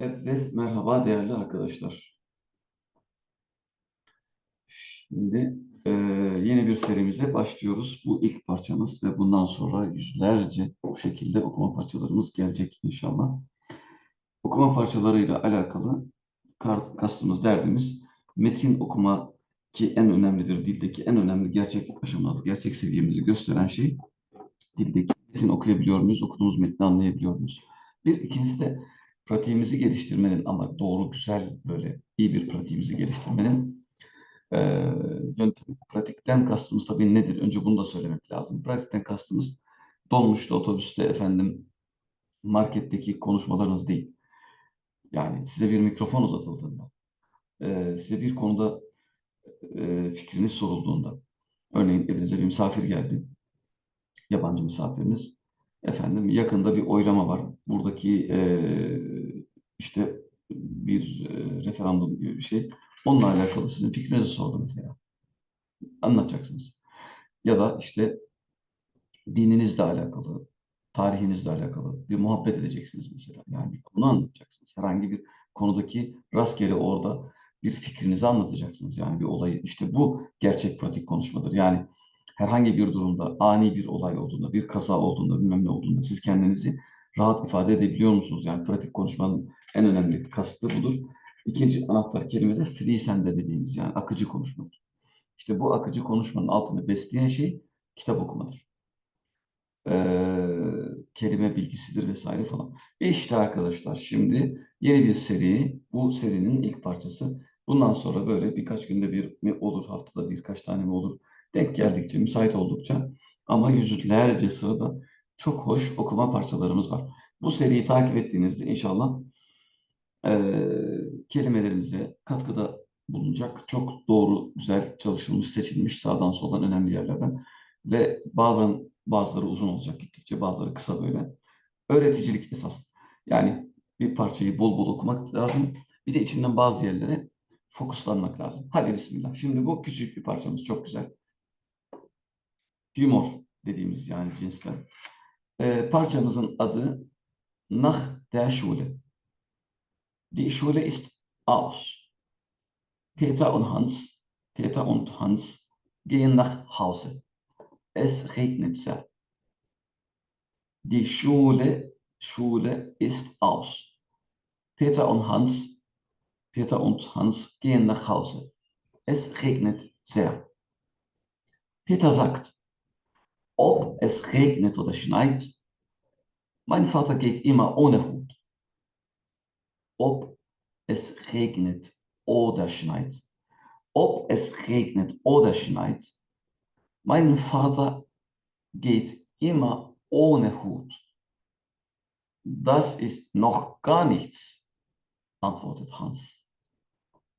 Evet, merhaba değerli arkadaşlar. Şimdi e, yeni bir serimize başlıyoruz. Bu ilk parçamız ve bundan sonra yüzlerce bu şekilde okuma parçalarımız gelecek inşallah. Okuma parçalarıyla alakalı kastımız, derdimiz metin okuma ki en önemlidir. Dildeki en önemli gerçek aşamamız, gerçek seviyemizi gösteren şey dildeki metin okuyabiliyor muyuz, okuduğumuz metni anlayabiliyor muyuz? Bir, ikincisi de pratiğimizi geliştirmenin ama doğru, güzel, böyle iyi bir pratiğimizi geliştirmenin e, yöntemi. Pratikten kastımız tabii nedir? Önce bunu da söylemek lazım. Pratikten kastımız dolmuşta, otobüste, efendim marketteki konuşmalarınız değil. Yani size bir mikrofon uzatıldığında, e, size bir konuda e, fikriniz sorulduğunda, örneğin evinize bir misafir geldi, yabancı misafiriniz. Efendim yakında bir oylama var. Buradaki e, işte bir e, referandum gibi bir şey. Onunla alakalı sizin fikrinizi sordu mesela. Anlatacaksınız. Ya da işte dininizle alakalı, tarihinizle alakalı bir muhabbet edeceksiniz mesela. Yani bir konu anlatacaksınız. Herhangi bir konudaki rastgele orada bir fikrinizi anlatacaksınız. Yani bir olayı. İşte bu gerçek pratik konuşmadır. Yani herhangi bir durumda, ani bir olay olduğunda, bir kaza olduğunda, bilmem ne olduğunda siz kendinizi rahat ifade edebiliyor musunuz? Yani pratik konuşmanın en önemli kastı budur. İkinci anahtar kelime de freesende dediğimiz yani akıcı konuşmadır. İşte bu akıcı konuşmanın altını besleyen şey kitap okumadır. Ee, kelime bilgisidir vesaire falan. İşte arkadaşlar şimdi yeni bir seri. Bu serinin ilk parçası. Bundan sonra böyle birkaç günde bir mi olur, haftada birkaç tane mi olur? Denk geldikçe, müsait oldukça ama yüzlerce sırada çok hoş okuma parçalarımız var. Bu seriyi takip ettiğinizde inşallah e, kelimelerimize katkıda bulunacak. Çok doğru, güzel çalışılmış, seçilmiş sağdan soldan önemli yerlerden ve bazen bazıları uzun olacak gittikçe, bazıları kısa böyle. Öğreticilik esas. Yani bir parçayı bol bol okumak lazım. Bir de içinden bazı yerlere fokuslanmak lazım. Hadi bismillah. Şimdi bu küçük bir parçamız. Çok güzel. Humor dediğimiz yani cinsler. Ee, parçamızın adı Nach der Schule. Die Schule ist aus. Peter und Hans, Peter und Hans gehen nach Hause. Es regnet sehr. Die Schule, Schule ist aus. Peter und Hans, Peter und Hans gehen nach Hause. Es regnet sehr. Peter sagt, ob es regnet oder schneit, mein Vater geht immer ohne Hut. Ob es regnet oder schneit. Ob es regnet oder schneit, mein Vater geht immer ohne Hut. Das ist noch gar nichts, antwortet Hans.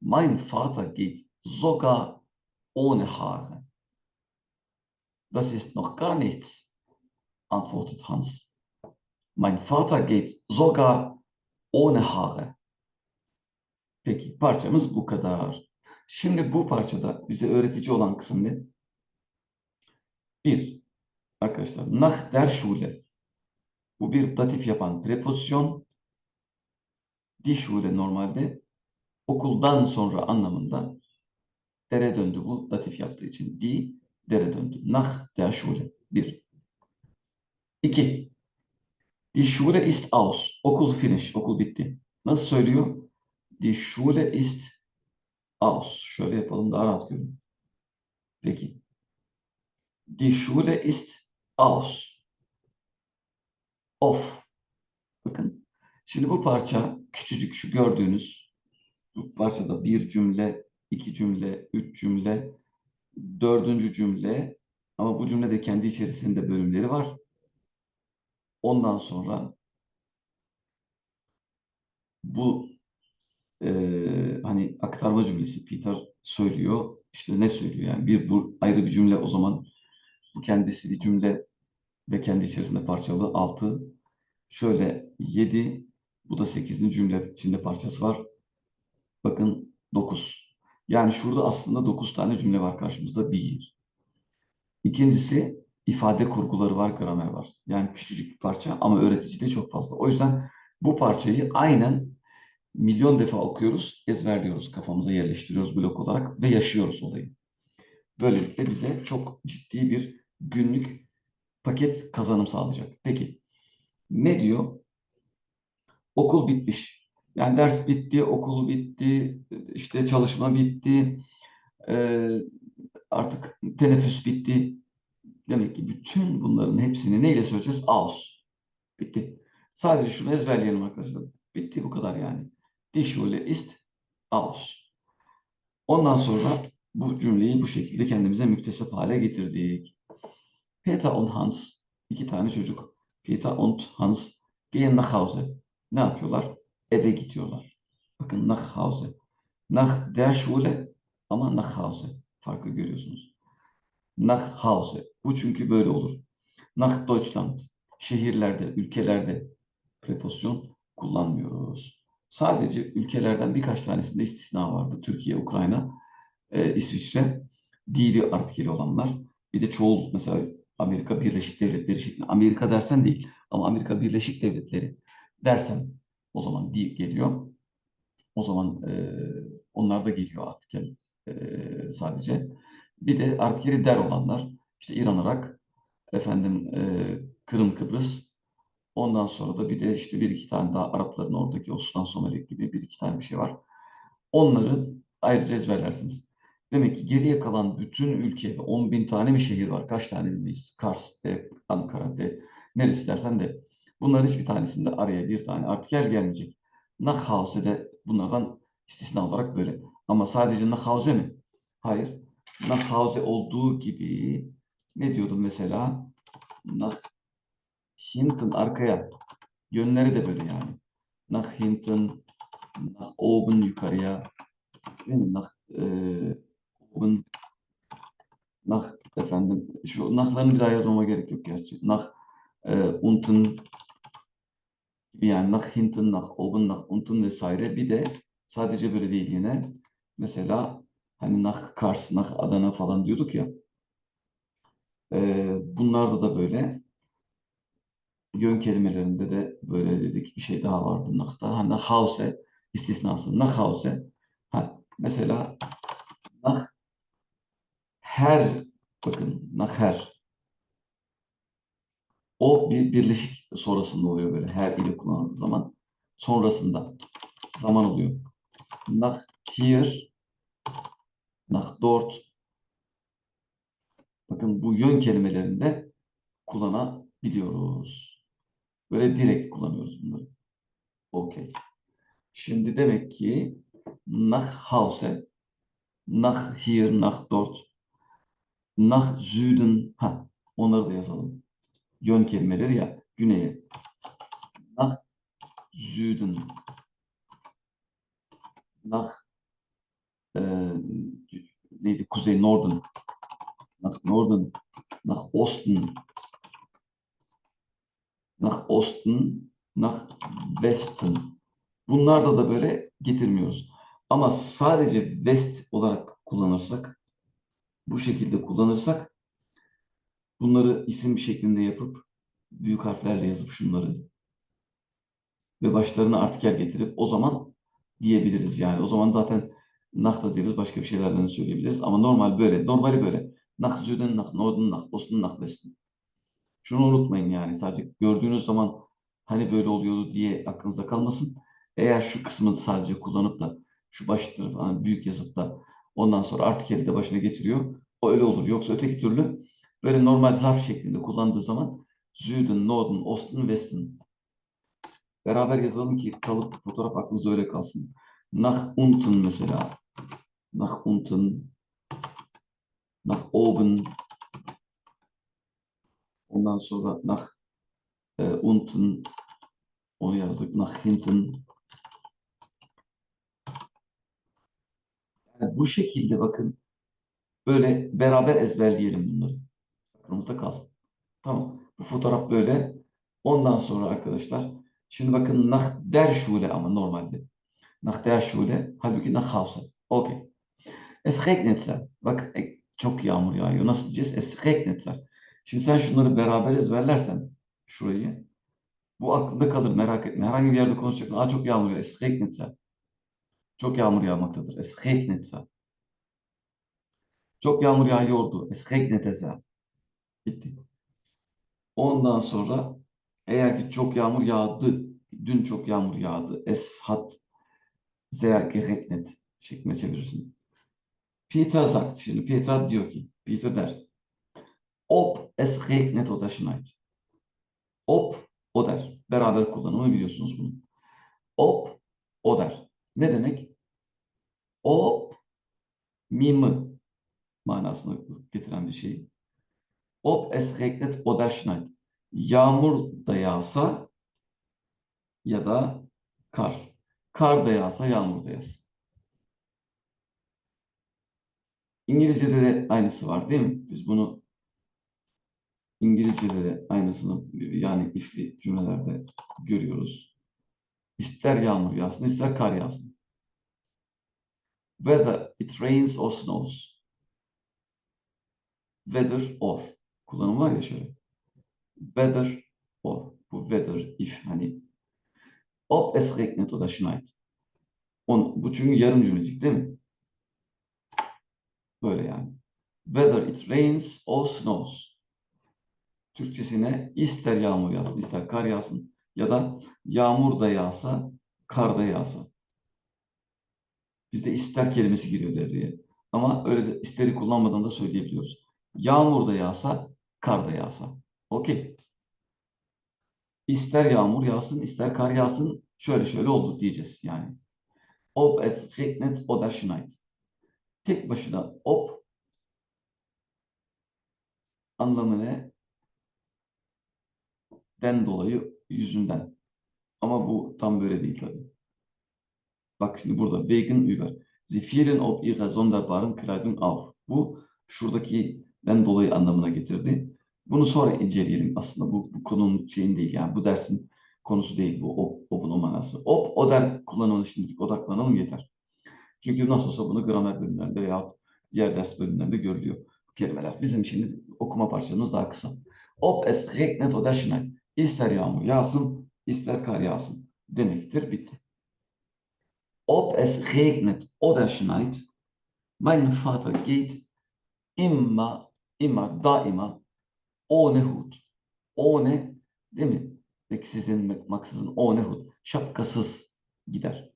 Mein Vater geht sogar ohne Haare. Das ist noch gar nichts, antwortet Hans. Mein Vater geht sogar ohne Haare. Peki parçamız bu kadar. Şimdi bu parçada bize öğretici olan kısım ne? Bir, arkadaşlar nach der Schule. Bu bir datif yapan prepozisyon. Die Schule normalde okuldan sonra anlamında dere döndü bu datif yaptığı için. Die dere döndü. Nach der. Bir. İki. Die Schule ist aus. Okul finish. Okul bitti. Nasıl söylüyor? Die Schule ist aus. Şöyle yapalım daha rahat görün. Peki. Die Schule ist aus. Of. Bakın. Şimdi bu parça küçücük şu gördüğünüz bu parçada bir cümle, iki cümle, üç cümle, dördüncü cümle ama bu cümle de kendi içerisinde bölümleri var. Ondan sonra bu eee, hani aktarma cümlesi Peter söylüyor. İşte ne söylüyor yani bir bu ayrı bir cümle o zaman bu kendisi bir cümle ve kendi içerisinde parçalı 6 şöyle 7 bu da 8. cümle içinde parçası var. Bakın 9. Yani şurada aslında 9 tane cümle var karşımızda. Bir. İkincisi ifade kurguları var, gramer var. Yani küçücük bir parça ama öğretici de çok fazla. O yüzden bu parçayı aynen milyon defa okuyoruz, ezberliyoruz, kafamıza yerleştiriyoruz blok olarak ve yaşıyoruz olayı. Böylelikle bize çok ciddi bir günlük paket kazanım sağlayacak. Peki ne diyor? Okul bitmiş. Yani ders bitti, okul bitti, işte çalışma bitti, eee, artık teneffüs bitti. Demek ki bütün bunların hepsini neyle söyleyeceğiz? Aus. Bitti. Sadece şunu ezberleyelim arkadaşlar. Bitti bu kadar yani. Die ist aus. Ondan sonra bu cümleyi bu şekilde kendimize müktesep hale getirdik. Peter und Hans, iki tane çocuk. Peter und Hans gehen nach Hause. Ne yapıyorlar? Eve gidiyorlar. Bakın nach Hause. Nach der Schule ama nach Hause. Farkı görüyorsunuz. Nach Hause. Bu çünkü böyle olur. Nach Deutschland. Şehirlerde, ülkelerde preposisyon kullanmıyoruz. Sadece ülkelerden birkaç tanesinde istisna vardı. Türkiye, Ukrayna, e, İsviçre, dili artikeli olanlar. Bir de çoğul mesela Amerika Birleşik Devletleri şeklinde. Amerika dersen değil ama Amerika Birleşik Devletleri dersen o zaman di geliyor. O zaman e, onlar da geliyor artikel e, sadece. Bir de artikeli der olanlar işte İran, Irak, efendim e, Kırım, Kıbrıs, Ondan sonra da bir de işte bir iki tane daha Arapların oradaki o Sudan Somali gibi bir iki tane bir şey var. Onları ayrıca ezberlersiniz. Demek ki geriye kalan bütün ülkede 10 bin tane mi şehir var? Kaç tane bilmeyiz? Kars de, Ankara de, neresi dersen de. Bunların hiçbir tanesinde araya bir tane artikel gelmeyecek. Nachhause'de bunlardan istisna olarak böyle. Ama sadece Nachhause mi? Hayır. Nachhause olduğu gibi ne diyordum mesela? Nach hinten arkaya. Yönleri de böyle yani. Nach hinten, nach oben yukarıya. Nach e, oben, nach efendim. Şu nachlarını bir daha yazmama gerek yok gerçi. Nach e, unten gibi yani nach hinten, nach oben, nach unten vesaire. Bir de sadece böyle değil yine. Mesela hani nach Kars, nach Adana falan diyorduk ya. E, bunlarda da böyle yön kelimelerinde de böyle dedik bir şey daha vardı nakta. Ha, Nachhause istisnası. Nachhause. Ha, mesela nach her bakın nachher o bir birleşik sonrasında oluyor böyle her ile kullanıldığı zaman sonrasında zaman oluyor. Nach hier nach dort bakın bu yön kelimelerinde kullanabiliyoruz. Böyle direkt kullanıyoruz bunları. Okey. Şimdi demek ki nach Hause, nach hier, nach dort, nach Süden, ha, onları da yazalım. Yön kelimeleri ya, güneye. Nach Süden, nach e, neydi, kuzey, Norden, nach Norden, nach Osten, nach Osten, nach Westen. Bunlarda da böyle getirmiyoruz. Ama sadece West olarak kullanırsak, bu şekilde kullanırsak bunları isim şeklinde yapıp büyük harflerle yazıp şunları ve başlarına artikel getirip o zaman diyebiliriz yani. O zaman zaten nach da diyoruz, başka bir şeylerden söyleyebiliriz. Ama normal böyle, normali böyle. Nach Süden, nach Norden, nach Osten, nach Westen. Şunu unutmayın yani sadece gördüğünüz zaman hani böyle oluyordu diye aklınızda kalmasın. Eğer şu kısmı sadece kullanıp da şu baş tarafı büyük yazıp da ondan sonra artikeli de başına getiriyor. O öyle olur. Yoksa öteki türlü böyle normal zarf şeklinde kullandığı zaman Süden, Norden, Osten, Westen beraber yazalım ki kalıp fotoğraf aklınızda öyle kalsın. Nach unten mesela. Nach unten. Nach oben. Ondan sonra nach e, unten onu yazdık. Nach hinten. Yani bu şekilde bakın böyle beraber ezberleyelim bunları. Aklımızda kalsın. Tamam. Bu fotoğraf böyle. Ondan sonra arkadaşlar şimdi bakın nach der Schule ama normalde. Nach der Schule halbuki nach Hause. Okey. Es regnet Bak çok yağmur yağıyor. Nasıl diyeceğiz? Es regnet Şimdi sen şunları beraber ezberlersen şurayı Bu aklında kalır merak etme. Herhangi bir yerde konuşacaksın. Aa çok yağmur yağıyor. Es. Çok yağmur yağmaktadır. Es regnet sehr. Çok yağmur yağıyordu. Es Bitti. Ondan sonra eğer ki çok yağmur yağdı, dün çok yağmur yağdı. Es hat sehr geregnet şeklinde çevirirsin. Peter sagt, şimdi Peter diyor ki, Peter der. Ob es regnet oder schneit. Ob, o der. Beraber kullanımı biliyorsunuz bunu. Ob, o der. Ne demek? Ob, mimı manasını getiren bir şey. Ob es regnet oder schneit. Yağmur da yağsa ya da kar. Kar da yağsa, yağmur da yağsa. İngilizce'de de aynısı var değil mi? Biz bunu İngilizce'de de aynısını yani ifli cümlelerde görüyoruz. İster yağmur yağsın, ister kar yağsın. Whether it rains or snows. Whether or. Kullanım var ya şöyle. Whether or. Bu whether, if hani. Ob es regnet oder schneit. On, bu çünkü yarım cümlecik değil mi? Böyle yani. Whether it rains or snows. Türkçesine ister yağmur yağsın, ister kar yağsın ya da yağmur da yağsa, kar da yağsa. Bizde ister kelimesi giriyor devreye. Ama öyle de isteri kullanmadan da söyleyebiliyoruz. Yağmur da yağsa, kar da yağsa. Okey. İster yağmur yağsın, ister kar yağsın, şöyle şöyle oldu diyeceğiz yani. Ob es regnet oder schneit. Tek başına ob anlamı ne? Den dolayı yüzünden. Ama bu tam böyle değil tabii. Bak şimdi burada wegen über. Sie fielen ob ihrer sonderbaren Kleidung auf. Bu şuradaki den dolayı anlamına getirdi. Bunu sonra inceleyelim aslında. Bu, bu konunun şeyin değil yani bu dersin konusu değil bu o, obun o manası. Ob, o der kullanımını şimdilik odaklanalım yeter. Çünkü nasıl olsa bunu gramer bölümlerinde veya diğer ders bölümlerinde görülüyor bu kelimeler. Bizim şimdi okuma parçamız daha kısa. Ob es regnet oder schneit. İster yağmur yağsın, ister kar yağsın demektir. Bitti. Ob es regnet oder schneit, mein Vater geht immer, immer, daima ohne Hut. Ohne, değil mi? Eksizinmek maksızın ohne Hut. Şapkasız gider.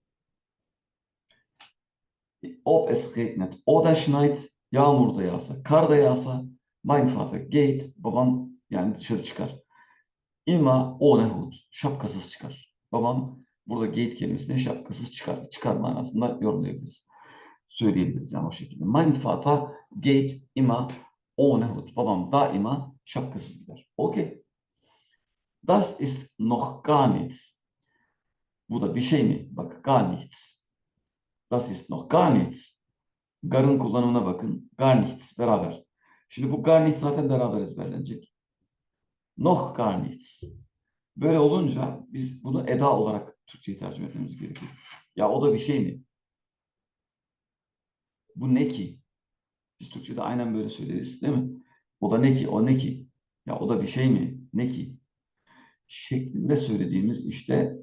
Ob es regnet oder schneit, yağmur da yağsa, kar da yağsa, mein Vater geht, babam yani dışarı çıkar. İma ohne Hut, şapkasız çıkar. Babam burada gate kelimesini şapkasız çıkar, çıkar manasında yorumlayabiliriz. Söyleyebiliriz yani o şekilde. Mein Vater geht immer ohne Hut. Babam daima şapkasız gider. Okey. Das ist noch gar nichts. Bu da bir şey mi? Bak gar nichts. Das ist noch gar nichts. Gar'ın kullanımına bakın. Gar nichts beraber. Şimdi bu gar nichts zaten beraber ezberlenecek. Noch gar nichts. Böyle olunca biz bunu eda olarak Türkçe'ye tercüme etmemiz gerekiyor. Ya o da bir şey mi? Bu ne ki? Biz Türkçe'de aynen böyle söyleriz değil mi? O da ne ki? O ne ki? Ya o da bir şey mi? Ne ki? Şeklinde söylediğimiz işte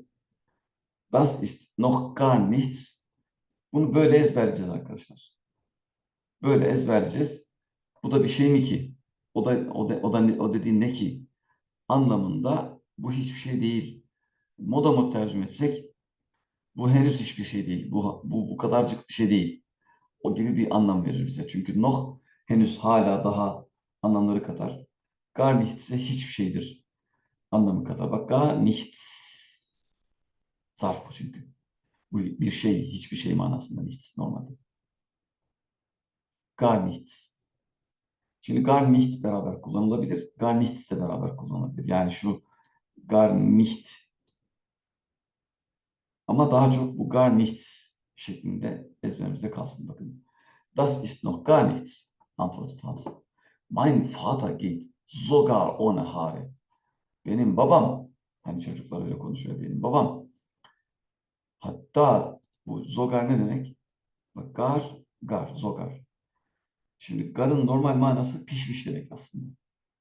das ist noch gar nichts. Bunu böyle ezberleyeceğiz arkadaşlar. Böyle ezberleyeceğiz. Bu da bir şey mi ki? O da o da o da o dediğin ne ki? Anlamında bu hiçbir şey değil. Moda mı tercüme etsek bu henüz hiçbir şey değil. Bu bu bu kadarcık bir şey değil. O gibi bir anlam verir bize. Çünkü noh henüz hala daha anlamları katar. Gar nichts ise hiçbir şeydir anlamı katar. Bak gar nichts. Zarf bu çünkü. Bu bir şey, hiçbir şey manasında nichts normalde. Gar nichts. Şimdi gar nicht beraber kullanılabilir. Gar nichts de beraber kullanılabilir. Yani şu gar nicht ama daha çok bu gar nichts şeklinde ezberimizde kalsın bakın. Das ist noch gar nichts, antwortet Hans. Mein Vater geht sogar ohne Haare. Benim babam, hani çocuklar öyle konuşuyor benim babam. Hatta bu zogar ne demek? Bak gar, gar, zogar. Şimdi garın normal manası pişmiş demek aslında.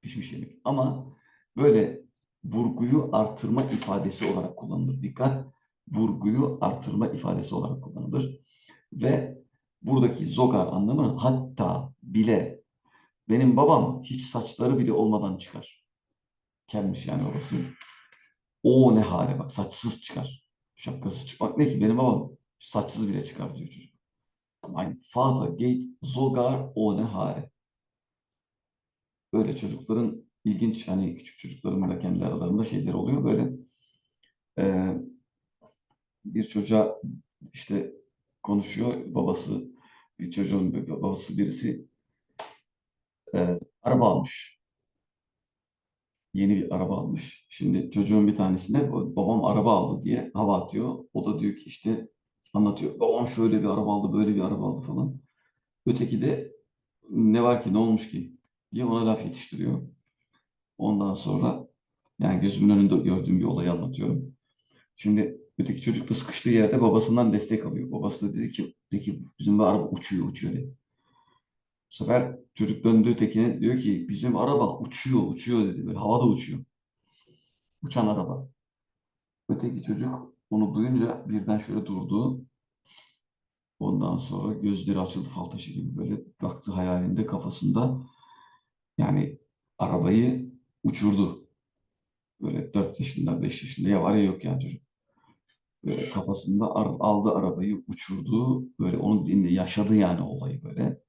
Pişmiş yemek. Ama böyle vurguyu artırma ifadesi olarak kullanılır. Dikkat, vurguyu artırma ifadesi olarak kullanılır. Ve buradaki zogar anlamı hatta bile benim babam hiç saçları bile olmadan çıkar. Kelmiş yani babası. O ne hale bak saçsız çıkar. Şapkasız çıkmak ne ki benim babam saçsız bile çıkar diyor çocuk. Mein Vater geht sogar ohne Haare. Böyle çocukların ilginç hani küçük çocukların da kendi aralarında şeyler oluyor böyle. Ee, bir çocuğa işte konuşuyor babası bir çocuğun babası birisi e, araba almış. Yeni bir araba almış. Şimdi çocuğun bir tanesine babam araba aldı diye hava atıyor. O da diyor ki işte anlatıyor. Babam şöyle bir araba aldı, böyle bir araba aldı falan. Öteki de ne var ki, ne olmuş ki diye ona laf yetiştiriyor. Ondan sonra yani gözümün önünde gördüğüm bir olayı anlatıyorum. Şimdi öteki çocuk da sıkıştığı yerde babasından destek alıyor. Babası da dedi ki, peki bizim bir araba uçuyor, uçuyor dedi. Bu sefer çocuk döndü tekine diyor ki bizim araba uçuyor, uçuyor dedi. Böyle havada uçuyor. Uçan araba. Öteki çocuk onu duyunca birden şöyle durdu. Ondan sonra gözleri açıldı fal taşı gibi böyle baktı hayalinde kafasında. Yani arabayı uçurdu. Böyle 4 yaşında, 5 yaşında ya var ya yok yani çocuk. Böyle kafasında aldı arabayı uçurdu. Böyle onun dilinde yaşadı yani olayı böyle.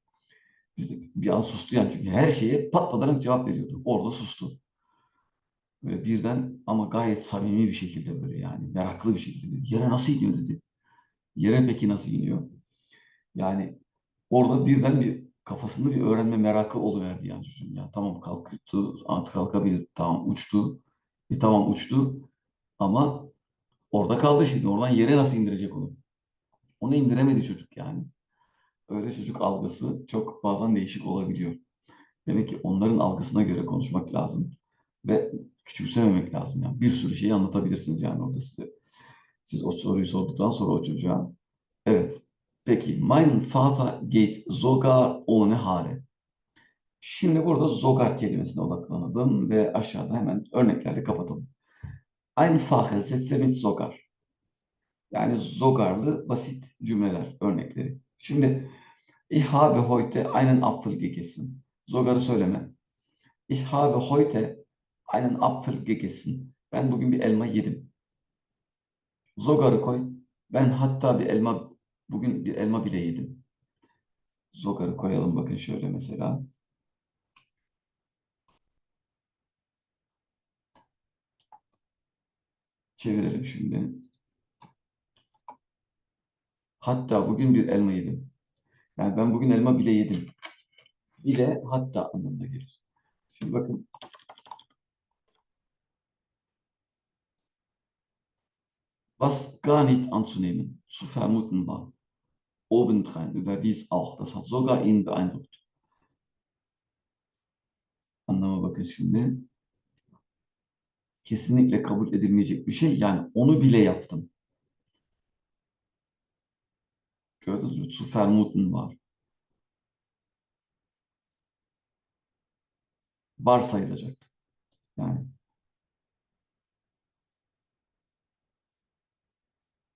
Biz de bir an sustu yani çünkü her şeye patladarak cevap veriyordu. Orada sustu. Böyle birden ama gayet samimi bir şekilde böyle yani meraklı bir şekilde. Yere nasıl iniyor dedi. Yere peki nasıl iniyor? Yani orada birden bir kafasında bir öğrenme merakı oluverdi yani çocuğun. Ya tamam kalktı, artık kalkabilir. Tamam uçtu. E tamam uçtu. Ama orada kaldı şimdi. Oradan yere nasıl indirecek onu? Onu indiremedi çocuk yani. Öyle çocuk algısı çok bazen değişik olabiliyor. Demek ki onların algısına göre konuşmak lazım. Ve küçümsememek lazım. Yani bir sürü şeyi anlatabilirsiniz yani orada size. Siz o soruyu sorduktan sonra o çocuğa. Evet. Peki. Mein Vater geht sogar ohne Haare. Şimdi burada zogar kelimesine odaklanalım ve aşağıda hemen örneklerle kapatalım. Einfache Sätze mit sogar. Yani zogarlı basit cümleler, örnekleri. Şimdi ich habe heute einen Apfel gegessen. Zogarı söyleme. Ich habe heute einen Apfel gegessen. Ben bugün bir elma yedim. Zogarı koy. Ben hatta bir elma, bugün bir elma bile yedim. Zogarı koyalım bakın şöyle mesela. Çevirelim şimdi. Hatta bugün bir elma yedim. Yani ben bugün elma bile yedim. Bile hatta anlamına gelir. Şimdi bakın. Was gar nicht anzunehmen, zu vermuten war. Obendrein, überdies auch. Das hat sogar ihn beeindruckt. Anlama bakın şimdi. Kesinlikle kabul edilmeyecek bir şey. Yani onu bile yaptım. Gördünüz mü? Zu vermuten var. Varsayılacak. Yani.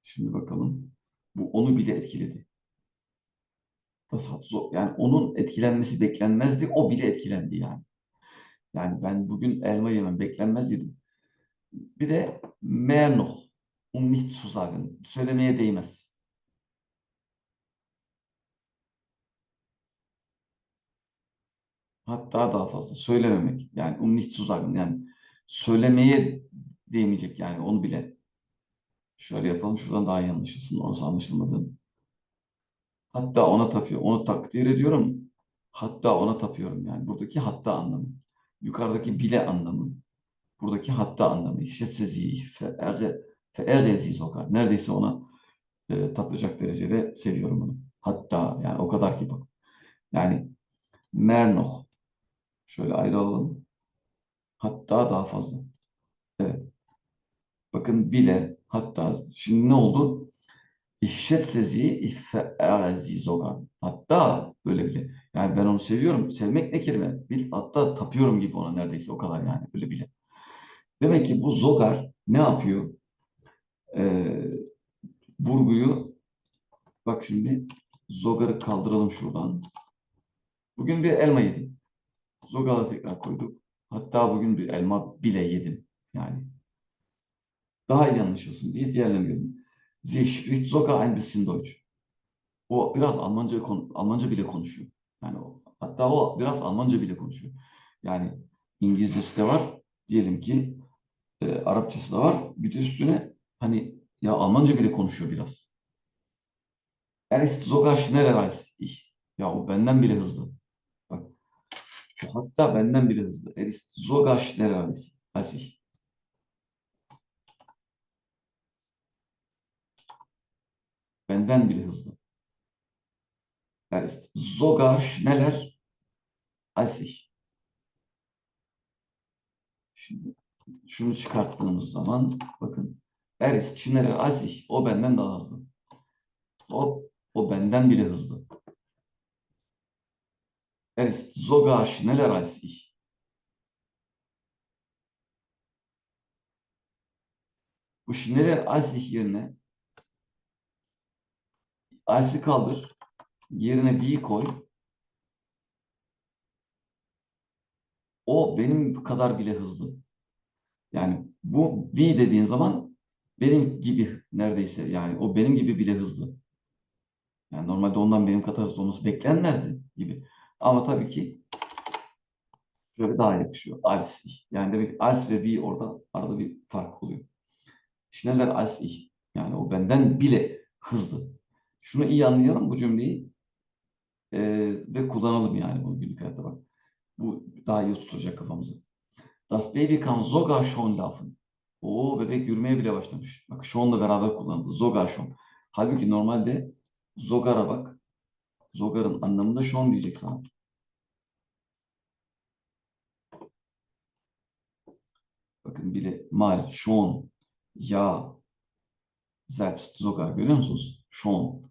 Şimdi bakalım. Bu onu bile etkiledi. Das yani onun etkilenmesi beklenmezdi. O bile etkilendi yani. Yani ben bugün elma yemem beklenmez dedim. Bir de mehr noch, um nicht zu sagen. Söylemeye değmez. Hatta daha fazla söylememek. Yani um nicht zu sagen. Yani söylemeye değmeyecek yani onu bile. Şöyle yapalım. Şuradan daha iyi anlaşılsın. Orası anlaşılmadı. Hatta ona tapıyor. Onu takdir ediyorum. Hatta ona tapıyorum yani. Buradaki hatta anlamı. Yukarıdaki bile anlamı. Buradaki hatta anlamı. İşte fe'erezi sokar. Neredeyse ona e, tapacak derecede seviyorum onu. Hatta yani o kadar ki bak. Yani mernoh. Şöyle ayrı alalım. Hatta daha fazla. Evet. Bakın bile hatta şimdi ne oldu? İch verehre sie sogar. Hatta böyle bile. Yani ben onu seviyorum. Sevmek ne kelime? Bil, hatta tapıyorum gibi ona neredeyse o kadar yani böyle bile. Demek ki bu zogar ne yapıyor? Ee, vurguyu bak şimdi zogarı kaldıralım şuradan. Bugün bir elma yedim. Zogarı tekrar koyduk. Hatta bugün bir elma bile yedim. Yani daha iyi anlaşılsın diye diğerlerini gördüm. Sie spricht sogar ein bisschen Deutsch. O biraz Almanca, Almanca bile konuşuyor. Yani o, hatta o biraz Almanca bile konuşuyor. Yani İngilizcesi de var. Diyelim ki e, Arapçası da var. Bir de üstüne hani ya Almanca bile konuşuyor biraz. Er ist sogar schneller als ich. Ya o benden bile hızlı. Bak. Hatta benden bile hızlı. Er ist sogar schneller als ich. Benden bile hızlı. Er ist sogar schneller als ich. Şimdi şunu çıkarttığımız zaman bakın er ist schneller. O benden daha hızlı. O, o benden bile hızlı. Er ist sogar schneller. Bu schneller als yerine als'i kaldır. Yerine bir koy. O benim kadar bile hızlı. Yani bu V dediğin zaman benim gibi neredeyse yani o benim gibi bile hızlı. Yani normalde ondan benim kadar hızlı olması beklenmezdi gibi. Ama tabii ki şöyle daha yakışıyor. Als ich. Yani demek ki als ve V orada arada bir fark oluyor. Schneller als ich. Yani o benden bile hızlı. Şunu iyi anlayalım bu cümleyi Ee, ve kullanalım yani bunu günlük hayatta bak. Bu daha iyi oturacak kafamızı. Das Baby kann sogar schon laufen. Oo bebek yürümeye bile başlamış. Bak shon'la beraber kullanıldı. Sogar schon. Halbuki normalde zogar'a bak. Zogar'ın anlamında schon diyecek sana. Bakın bile mal, schon, ya, selbst, zogar görüyor musunuz? Schon.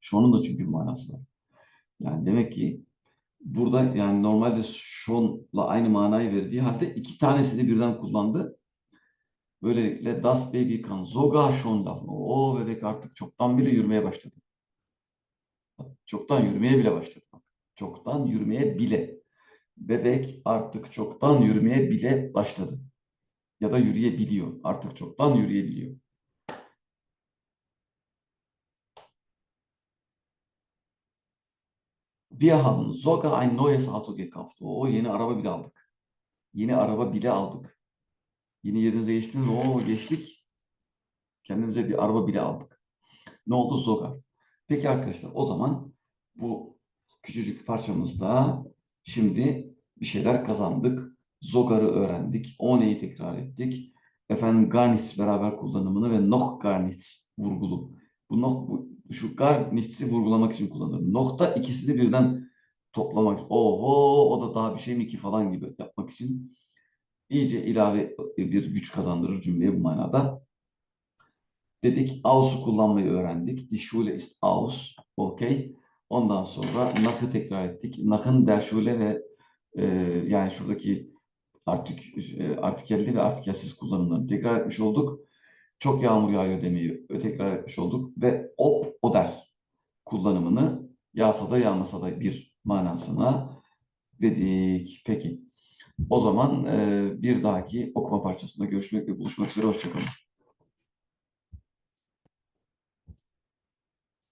Schon'un da çünkü manası var. Yani demek ki burada yani normalde şonla aynı manayı verdiği halde iki tanesini birden kullandı. Böylelikle das Baby kann sogar schon laufen. O bebek artık çoktan bile yürümeye başladı. Çoktan yürümeye bile başladı. Çoktan yürümeye bile. Bebek artık çoktan yürümeye bile başladı. Ya da yürüyebiliyor. Artık çoktan yürüyebiliyor. Wir haben sogar ein neues Auto gekauft. O yeni araba bile aldık. Yeni araba bile aldık. Yeni yerinize geçtiniz. O geçtik. Kendimize bir araba bile aldık. Ne oldu? Zogar. Peki arkadaşlar o zaman bu küçücük parçamızda şimdi bir şeyler kazandık. Zogar'ı öğrendik. One'yi tekrar ettik. Efendim Garnitz beraber kullanımını ve noch Garnitz vurgulu. Bu noh, bu, şu Garnitz'i vurgulamak için kullanılır. Nokta ikisini birden toplamak. Oho o da daha bir şey mi ki falan gibi yapmak için iyice ilave bir güç kazandırır cümleye bu manada. Dedik aus'u kullanmayı öğrendik. Die Schule ist aus. Okey. Ondan sonra nach'ı tekrar ettik. Nach'ın der Schule ve e, yani şuradaki artık e, artikelli ve artikelsiz kullanımlarını tekrar etmiş olduk. Çok yağmur yağıyor demeyi tekrar etmiş olduk ve op oder kullanımını yağsa da yağmasa da bir manasına dedik. Peki. O zaman e, bir dahaki okuma parçasında görüşmek ve buluşmak üzere. Hoşçakalın.